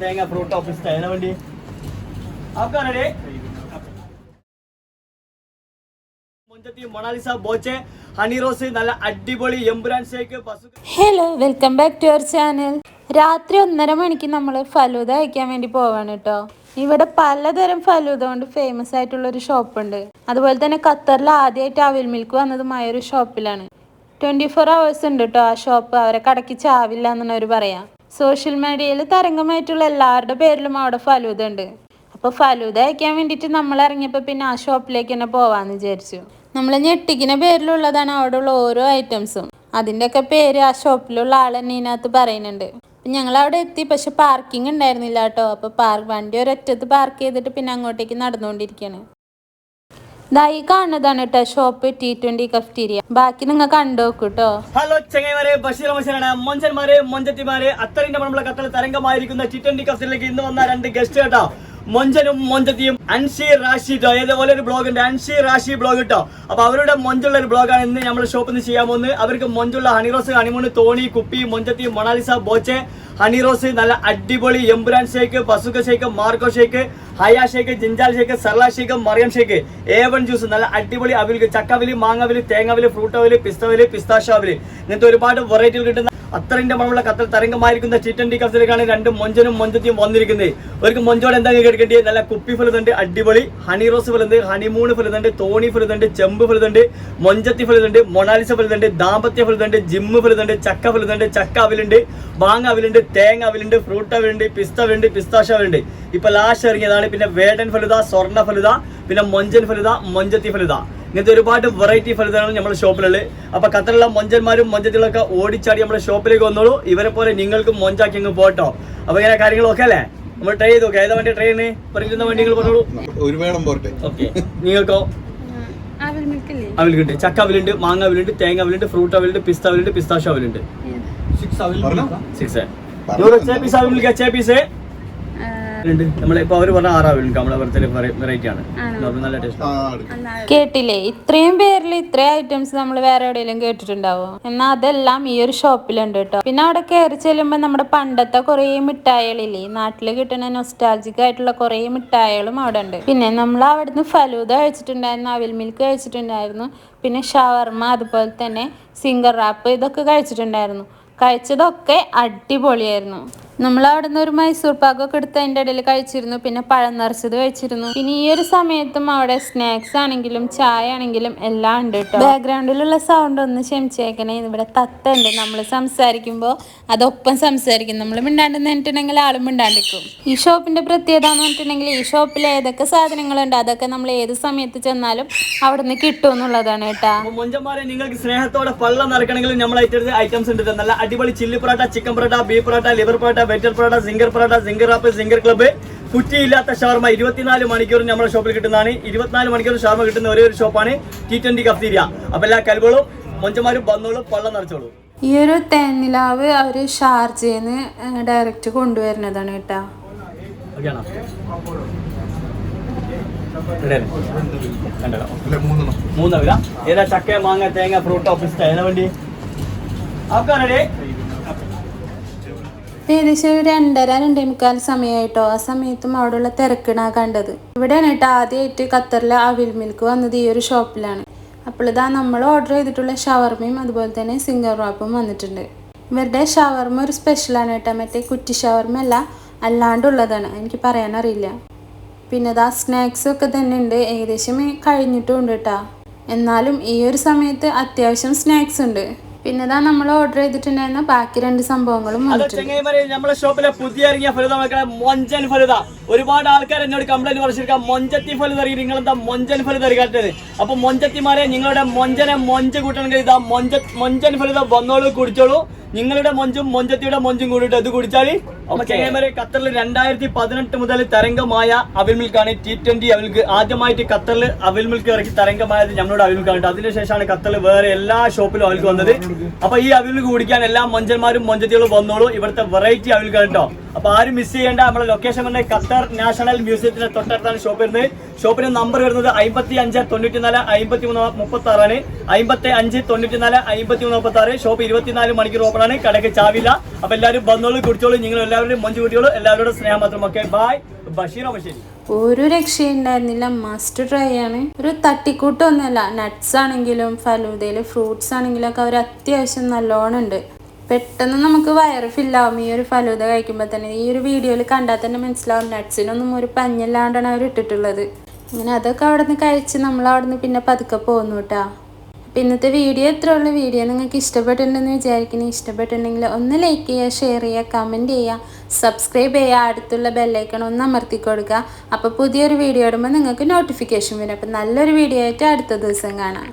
തേങ്ങ fruit office അതിനു വേണ്ടി. ആൾക്കാരുടെ hello welcome back to our channel രാത്രി ഒന്നര മണിക്ക് നമ്മൾ ഫലൂദ അയക്കാൻ വേണ്ടി പോവാണ് കേട്ടോ ഇവിടെ പലതരം ഫലൂദ കൊണ്ട് ഫേമസ് ആയിട്ടുള്ള ഒരു ഷോപ്പുണ്ട് അതുപോലെ തന്നെ ഖത്തറിൽ ആദ്യമായിട്ട് അവിൽ മിൽക്ക് വന്നതുമായ ഒരു ഷോപ്പിലാണ് ട്വന്റി ഫോർ അവേഴ്സ് ഉണ്ട് കേട്ടോ ആ ഷോപ്പ് അവരെ കടയ്ക്ക് ചാവില്ല എന്നാണ് പറയാം. സോഷ്യൽ മീഡിയയിൽ തരംഗമായിട്ടുള്ള എല്ലാവരുടെ പേരിലും അവിടെ ഫലൂത ഉണ്ട്. അപ്പോൾ ഫലൂത അയക്കാൻ വേണ്ടിയിട്ട് നമ്മൾ ഇറങ്ങിയപ്പോൾ പിന്നെ ആ ഷോപ്പിലേക്ക് തന്നെ പോവാന്ന് വിചാരിച്ചു. നമ്മൾ ഞെട്ടിക്കുന്ന പേരിലുള്ളതാണ് അവിടെ ഉള്ള ഓരോ ഐറ്റംസും അതിന്റെയൊക്കെ പേര് ആ ഷോപ്പിലുള്ള ആൾ തന്നെ ഇതിനകത്ത് പറയുന്നുണ്ട്. ഞങ്ങൾ അവിടെ എത്തി പക്ഷെ പാർക്കിംഗ് ഉണ്ടായിരുന്നില്ല കേട്ടോ. അപ്പോൾ പാർക്ക് വണ്ടി ഒരൊറ്റത്ത് പാർക്ക് ചെയ്തിട്ട് പിന്നെ അങ്ങോട്ടേക്ക് നടന്നുകൊണ്ടിരിക്കുകയാണ്. ഈ കാണുന്നതാണ് കേട്ടോ ഷോപ്പ് ടി ട്വന്റി കഫ്റ്റീരിയ ബാക്കി നിങ്ങൾ കണ്ടോക്കൂ കേട്ടോ ഹലോ ചെങ്ങൈമാരെ ബഷീർ മഷാനാണ് മൊഞ്ചന്മാരെ മൊഞ്ചത്തിമാരെ നമ്മളെ കത്തൽ തരംഗമായിരിക്കുന്ന ടി ട്വന്റി കഫ്റ്റിലേക്ക് ഇന്ന് വന്ന രണ്ട് ഗസ്റ്റ് കേട്ടോ മൊഞ്ചനും മൊഞ്ചത്തിയും അൻഷി റാഷി ട്ടോ ഏതുപോലെ ഒരു ബ്ലോഗ് ഉണ്ട് അൻഷി റാഷി ബ്ലോഗ് കേട്ടോ അപ്പൊ അവരുടെ മൊഞ്ചുള്ള ഒരു ബ്ലോഗാണ് ഇന്ന് നമ്മുടെ ഷോപ്പിൽ നിന്ന് ചെയ്യാൻ പോകുന്നത്. അവർക്ക് മൊഞ്ചുള്ള ഹണിറോസ് ഹണിമൂണ് തോണി കുപ്പി മൊഞ്ചത്തി മൊണാലിസ ബോച്ചെ ഹണിറോസ് നല്ല അടിപൊളി എംബുരാൻ ഷേക്ക് പസുക്ക ഷേക്ക് മാർക്കോ ഷേക്ക് ഹയ ഷേക്ക് ജിഞ്ചാൽ shake സർല shake Mariyam shake A one juice നല്ല അടിപൊളി അവിൽ ചക്കവിൽ മാങ്ങവിൽ തേങ്ങാവിൽ ഫ്രൂട്ട് അവിൽ പിസ്തവിൽ പിസ്താഷാവിൽ ഇങ്ങനത്തെ ഒരുപാട് വെറൈറ്റികൾ കിട്ടുന്ന അത്രന്റെ മണമുള്ള കത്തൽ തരംഗമായിരിക്കുന്ന ടി ട്വന്റി കഫ്സിലേക്കാണ് രണ്ട് മൊഞ്ചനും മൊഞ്ചത്തിയും വന്നിരിക്കുന്നത്. അവർക്ക് മൊഞ്ചോട് എന്താ കേൾക്കേണ്ടത് നല്ല കുപ്പി ഫലതുണ്ട് അടിപൊളി. ഹണി റോസ് ഫലുണ്ട് ഹണിമൂൺ ഫലതുണ്ട് തോണി ഫലതുണ്ട് ചെമ്പ് ഫലതുണ്ട് മൊഞ്ചത്തി ഫലതുണ്ട് മൊണാലിസ ഫലതുണ്ട് ദാമ്പത്യ ഫലതുണ്ട് ജിമ്മ് ഫലതുണ്ട് ചക്ക ഫലതുണ്ട് ചക്ക അവലുണ്ട് മാങ്ങ അവലുണ്ട് തേങ്ങ അവലുണ്ട് ഫ്രൂട്ട് അവലുണ്ട് പിസ്ത അവലുണ്ട് പിസ്താഷ അവലുണ്ട്. ഇപ്പൊ ലാസ്റ്റ് ഇറങ്ങിയതാണ് പിന്നെ വേടൻ ഫലുത സ്വർണ ഫലുത പിന്നെ മൊഞ്ചൻ ഫലുത മൊഞ്ചത്തി ഫലുത ഇങ്ങനത്തെ ഒരുപാട് വെറൈറ്റി ഫലതാണ് നമ്മുടെ ഷോപ്പിലുള്ളത് അപ്പൊ ഖത്തറിലുള്ള മൊഞ്ചന്മാരും മൊഞ്ചത്തിലൊക്കെ ഓടിച്ചാടി നമ്മുടെ ഷോപ്പിലേക്ക് വന്നോളൂ. ഇവരെ പോലെ നിങ്ങൾക്കും മൊഞ്ചാക്കി അങ്ങ് പോട്ടോ അപ്പൊ ഇങ്ങനെ കാര്യങ്ങളൊക്കെ അല്ലേ? നമ്മൾ ട്രൈ ചെയ്ത് നോക്കാം. ഏതാ വണ്ടി ട്രെയിന് പറയുന്ന വണ്ടികൾ പറഞ്ഞോളൂ. ഒരു വേണം പോട്ടെ ഓക്കെ നിങ്ങൾക്കോ? അവലുണ്ട്. ചക്ക അവലുണ്ട് മാങ്ങ അവലുണ്ട് തേങ്ങ അവലുണ്ട് ഫ്രൂട്ട് അവലുണ്ട് പിസ്ത അവിലുണ്ട് പിസ്താഷ അവിലുണ്ട്. അവലുണ്ട്? സിക്സ് പീസ് അവലുണ്ട്. പീസ് നമ്മളിപ്പോ അവർ പറഞ്ഞ വെറൈറ്റി ആണ്. നല്ല ടേസ്റ്റ് കേട്ടില്ലേ? ഇത്രയും പേരിൽ ഇത്രയും ഐറ്റംസ് നമ്മൾ വേറെ എവിടെയെങ്കിലും കേട്ടിട്ടുണ്ടാവോ? എന്നാ അതെല്ലാം ഈ ഒരു ഷോപ്പിലുണ്ട് കേട്ടോ. പിന്നെ അവിടെ കയറി ചെല്ലുമ്പോ നമ്മുടെ പണ്ടത്തെ കുറേ മിഠായികളില്ലേ? നാട്ടിൽ കിട്ടുന്ന നൊസ്റ്റാൾജിക് ആയിട്ടുള്ള കുറേ മിഠായികളും അവിടെ ഉണ്ട്. പിന്നെ നമ്മൾ അവിടുന്ന് ഫലൂദ കഴിച്ചിട്ടുണ്ടായിരുന്നു അവിൽ മിൽക്ക് കഴിച്ചിട്ടുണ്ടായിരുന്നു പിന്നെ ഷവർമ അതുപോലെ തന്നെ സിംഗർ റാപ്പ് ഇതൊക്കെ കഴിച്ചിട്ടുണ്ടായിരുന്നു. കഴിച്ചതൊക്കെ അടിപൊളിയായിരുന്നു. നമ്മൾ അവിടെ നിന്ന് ഒരു മൈസൂർ പാക്കൊക്കെ എടുത്ത് അതിന്റെ ഇടയിൽ കഴിച്ചിരുന്നു. പിന്നെ പഴം നിറച്ചത് കഴിച്ചിരുന്നു. പിന്നെ ഈ ഒരു സമയത്തും അവിടെ സ്നാക്സ് ആണെങ്കിലും ചായ ആണെങ്കിലും എല്ലാം ഉണ്ട് കേട്ടോ. ബാക്ക്ഗ്രൗണ്ടിലുള്ള സൗണ്ട് ഒന്ന് ക്ഷമിച്ചേക്കണേ. ഇവിടെ തത്ത ഉണ്ട് നമ്മൾ സംസാരിക്കുമ്പോൾ അതൊപ്പം സംസാരിക്കും. നമ്മൾ മിണ്ടാണ്ട് നിന്നിട്ടുണ്ടെങ്കിൽ ആളും മിണ്ടാണ്ടിരിക്കും. ഈ ഷോപ്പിന്റെ പ്രത്യേകത എന്ന് പറഞ്ഞിട്ടുണ്ടെങ്കിൽ ഈ ഷോപ്പിൽ ഏതൊക്കെ സാധനങ്ങളുണ്ട്? അതൊക്കെ നമ്മൾ ഏത് സമയത്ത് ചെന്നാലും അവിടെ നിന്ന് കിട്ടും എന്നുള്ളതാണ് കേട്ടാ. നിങ്ങൾക്ക് സ്നേഹത്തോടെ പള്ളം നിറക്കണമെങ്കിൽ നമ്മൾ ഐറ്റംസ് ഉണ്ട്. നല്ല അടിപൊളി chilli parotta chicken parotta beef parotta liver parotta വെറ്റർ parotta zinger parotta zinger ആപ്പ് സിംഗർ ക്ലബ്ബ് കുറ്റിയില്ലാത്ത ഷവർമ ഇരുപത്തിനാല് മണിക്കൂർ നമ്മുടെ ഷോപ്പിൽ കിട്ടുന്നതാണ്. ഇരുപത്തിനാല് മണിക്കൂർ ഷവർമ കിട്ടുന്ന ഒരേ ഒരു ഷോപ്പാണ് ടി ട്വന്റി കഫ്തീരിയ അപ്പൊ എല്ലാ കൽബുകളും മൊഞ്ചമാരും വന്നോളും പള്ളം നിറച്ചോളൂ. ഈ ഒരു തേനിലാവ് അവർ ഷാർജയിൽ നിന്ന് ഡയറക്റ്റ് കൊണ്ടുവരുന്നതാണ് കേട്ടോ. മൂന്നെണ്ണം. ഏതാ ചക്ക മാങ്ങ തേങ്ങ ഫ്രൂട്ട് ഓഫീസ് ഏതാ വേണ്ടി? ആക്കാ റെഡി ഏകദേശം ഒരു രണ്ടര രണ്ടേ മുക്കാൽ സമയമായിട്ടോ ആ സമയത്തും അവിടെയുള്ള തിരക്കിടാ കണ്ടത്. ഇവിടെയാണ് കേട്ടോ ആദ്യമായിട്ട് ഖത്തറിലെ അവിൽ മിൽക്ക് വന്നത് ഈ ഒരു ഷോപ്പിലാണ്. അപ്പോൾ നമ്മൾ ഓർഡർ ചെയ്തിട്ടുള്ള ഷവർമയും അതുപോലെ തന്നെ സിംഗർ റാപ്പും വന്നിട്ടുണ്ട്. ഇവരുടെ ഷവർമ ഒരു സ്പെഷ്യലാണ് കേട്ടോ. മറ്റേ കുറ്റി ഷവർമ അല്ല അല്ലാണ്ടുള്ളതാണ്. എനിക്ക് പറയാനറിയില്ല പിന്നെ ഇതാ സ്നാക്സ് ഒക്കെ തന്നെ ഉണ്ട്. ഏകദേശം കഴിഞ്ഞിട്ടും ഉണ്ട് കേട്ടോ. എന്നാലും ഈ ഒരു സമയത്ത് അത്യാവശ്യം സ്നാക്സ് ഉണ്ട്. പിന്നെ ഇതാ നമ്മൾ ഓർഡർ ചെയ്തിട്ടുണ്ടായിരുന്ന ബാക്കി രണ്ട് സംഭവങ്ങളും നമ്മളെ ഷോപ്പിലെ പുതിയ ഇറങ്ങിയ ഫലിത മക്കളെ മൊഞ്ചൻ ഫലിത. ഒരുപാട് ആൾക്കാർ എന്നോട് കംപ്ലൈന്റ് പറഞ്ഞിരിക്കാം മൊഞ്ചത്തി ഫലിത നിങ്ങൾ എന്താ മൊഞ്ചൻ ഫലിത അറിയാത്തത് അപ്പൊ മൊഞ്ചത്തിമാരെ നിങ്ങളുടെ മൊഞ്ചനെ മൊഞ്ച് കൂട്ടണമെങ്കിൽ ഇതാ മൊഞ്ച മൊഞ്ചൻ ഫലിത വന്നോളൂ കുടിച്ചോളൂ. നിങ്ങളുടെ മൊഞ്ചും മൊഞ്ചത്തിയുടെ മൊഞ്ചും കൂടിയിട്ട് അത് കുടിച്ചാൽ അപ്പൊ ചെങ്ങൈമാരെ ഖത്തറിൽ രണ്ടായിരത്തി പതിനെട്ട് മുതൽ തരംഗമായ അവിൽ മിൽക്കാണ് ടി ട്വന്റി അവിൽക്ക് ആദ്യമായിട്ട് ഖത്തറിൽ അവിൽ മിൽക്ക് ഇറക്കി തരംഗമായത് ഞങ്ങളുടെ അവിൽ മിൽക്കാണ് അതിനുശേഷമാണ് ഖത്തറിൽ വേറെ എല്ലാ ഷോപ്പിലും അവിൽക്ക് വന്നത്. അപ്പൊ ഈ അവിൽ മിൽക്ക് കുടിക്കാൻ എല്ലാ മൊഞ്ചന്മാരും മൊഞ്ചത്തികളും വന്നോളൂ. ഇവിടുത്തെ വെറൈറ്റി അവിൽക്കാണ് കേട്ടോ. അപ്പൊ ആരും മിസ് ചെയ്യേണ്ട. നമ്മുടെ ലൊക്കേഷൻ വരുന്നത് ഖത്തർ നാഷണൽ മ്യൂസിയത്തിന്റെ തൊട്ടടുത്താണ് ഷോപ്പ് വരുന്നത്. ഷോപ്പിന്റെ നമ്പർ വരുന്നത് അമ്പത്തി അഞ്ച് തൊണ്ണൂറ്റി നാല് അമ്പത്തി മൂന്ന് മുപ്പത്തി ആറാണ് അമ്പത്തി അഞ്ച് തൊണ്ണൂറ്റി നാല് അമ്പത്തി മൂന്ന് മുപ്പത്തി ആറ് ഷോപ്പ് ഇരുപത്തിനാല് മണിക്കൂർ ഓപ്പൺ ആണ്. കടക്ക് ചാവില്ല. അപ്പൊ എല്ലാവരും വന്നോളൂ കുടിച്ചോളൂ. നിങ്ങൾ എല്ലാവരും മഞ്ചു കുട്ടികളും എല്ലാവരോടും സ്നേഹം മാത്രം. ഓക്കെ ബൈ ബഷീർ ബഷീർ ഒരു രക്ഷയുണ്ടായിരുന്നില്ല. മസ്റ്റ് ട്രൈ ആണ്. ഒരു തട്ടിക്കൂട്ടൊന്നുമല്ല നട്ട്സ് ആണെങ്കിലും ഫലൂദയിൽ ഫ്രൂട്ട്സ് ആണെങ്കിലും ഒക്കെ അവർ അത്യാവശ്യം നല്ലോണം ഉണ്ട്. പെട്ടെന്ന് നമുക്ക് വയറ് ഫില്ലാവും ഈ ഒരു ഫലൂത കഴിക്കുമ്പോൾ തന്നെ ഈ ഒരു വീഡിയോയിൽ കണ്ടാൽ തന്നെ മനസ്സിലാവും. നട്ട്സിനൊന്നും ഒരു പഞ്ഞില്ലാണ്ടാണ് അവർ ഇട്ടിട്ടുള്ളത്. ഇങ്ങനെ അതൊക്കെ അവിടെ നിന്ന് കഴിച്ച് നമ്മൾ അവിടെ നിന്ന് പിന്നെ പതുക്കെ പോകുന്നു കേട്ടാ. അപ്പം ഇന്നത്തെ വീഡിയോ എത്ര ഉള്ള. വീഡിയോ നിങ്ങൾക്ക് ഇഷ്ടപ്പെട്ടിട്ടുണ്ടെന്ന് വിചാരിക്കുന്നു. ഇഷ്ടപ്പെട്ടിട്ടുണ്ടെങ്കിൽ ഒന്ന് ലൈക്ക് ചെയ്യുക ഷെയർ ചെയ്യുക കമന്റ് ചെയ്യുക സബ്സ്ക്രൈബ് ചെയ്യുക അടുത്തുള്ള ബെല്ലൈക്കൺ ഒന്ന് അമർത്തി കൊടുക്കുക. അപ്പോൾ പുതിയൊരു വീഡിയോ ഇടുമ്പോൾ നിങ്ങൾക്ക് നോട്ടിഫിക്കേഷൻ വരും. അപ്പം നല്ലൊരു വീഡിയോ ആയിട്ട് അടുത്ത ദിവസം കാണാം.